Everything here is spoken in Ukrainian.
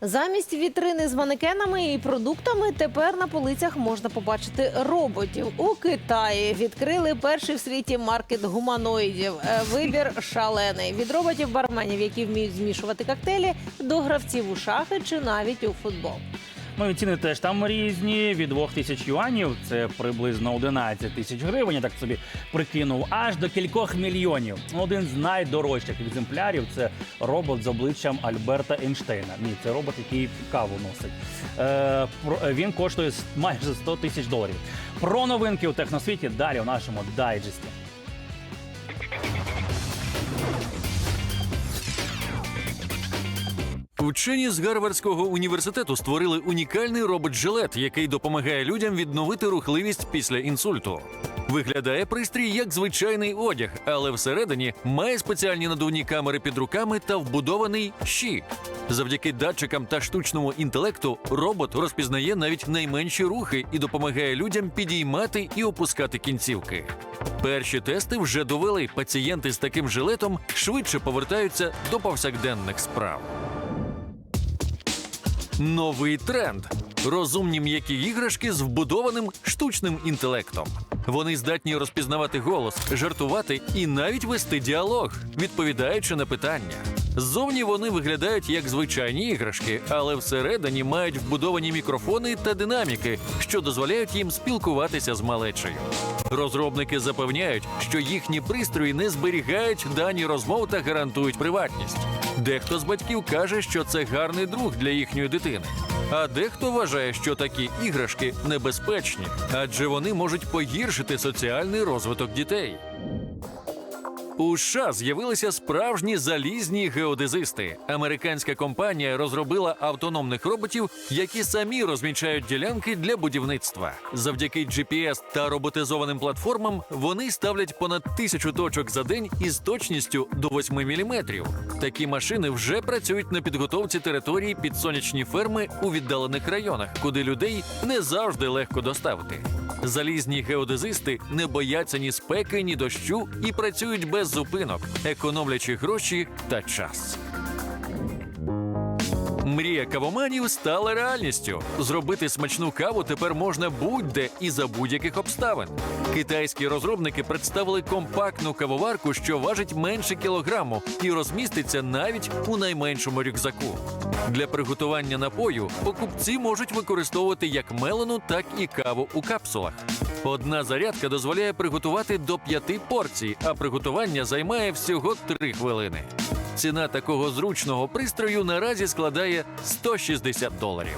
Замість вітрини з манекенами і продуктами тепер на полицях можна побачити роботів. У Китаї відкрили перший в світі маркет гуманоїдів. Е, Вибір шалений від роботів барменів, які вміють змішувати коктейлі, до гравців у шахи чи навіть у футбол. Ну і ціни теж там різні. Від 2 тисяч юанів, це приблизно 11 тисяч гривень, я так собі прикинув, аж до кількох мільйонів. Один з найдорожчих екземплярів це робот з обличчям Альберта Ейнштейна. Ні, це робот, який каву носить. Е, він коштує майже 100 тисяч доларів. Про новинки у техносвіті далі у нашому дайджесті. Вчені з Гарвардського університету створили унікальний робот-жилет, який допомагає людям відновити рухливість після інсульту. Виглядає пристрій як звичайний одяг, але всередині має спеціальні надувні камери під руками та вбудований щі. Завдяки датчикам та штучному інтелекту робот розпізнає навіть найменші рухи і допомагає людям підіймати і опускати кінцівки. Перші тести вже довели, пацієнти з таким жилетом швидше повертаються до повсякденних справ. Новий тренд розумні м'які іграшки з вбудованим штучним інтелектом. Вони здатні розпізнавати голос, жартувати і навіть вести діалог, відповідаючи на питання. Ззовні вони виглядають як звичайні іграшки, але всередині мають вбудовані мікрофони та динаміки, що дозволяють їм спілкуватися з малечею. Розробники запевняють, що їхні пристрої не зберігають дані розмов та гарантують приватність. Дехто з батьків каже, що це гарний друг для їхньої дитини. А дехто вважає, що такі іграшки небезпечні, адже вони можуть погіршити соціальний розвиток дітей. У США з'явилися справжні залізні геодезисти. Американська компанія розробила автономних роботів, які самі розмічають ділянки для будівництва. Завдяки GPS та роботизованим платформам вони ставлять понад тисячу точок за день із точністю до 8 мм. Такі машини вже працюють на підготовці території під сонячні ферми у віддалених районах, куди людей не завжди легко доставити. Залізні геодезисти не бояться ні спеки, ні дощу і працюють без зупинок, економлячи гроші та час. Мрія кавоманів стала реальністю. Зробити смачну каву тепер можна будь-де і за будь-яких обставин. Китайські розробники представили компактну кавоварку, що важить менше кілограму і розміститься навіть у найменшому рюкзаку. Для приготування напою покупці можуть використовувати як мелену, так і каву у капсулах. Одна зарядка дозволяє приготувати до п'яти порцій, а приготування займає всього три хвилини. Ціна такого зручного пристрою наразі складає 160 доларів.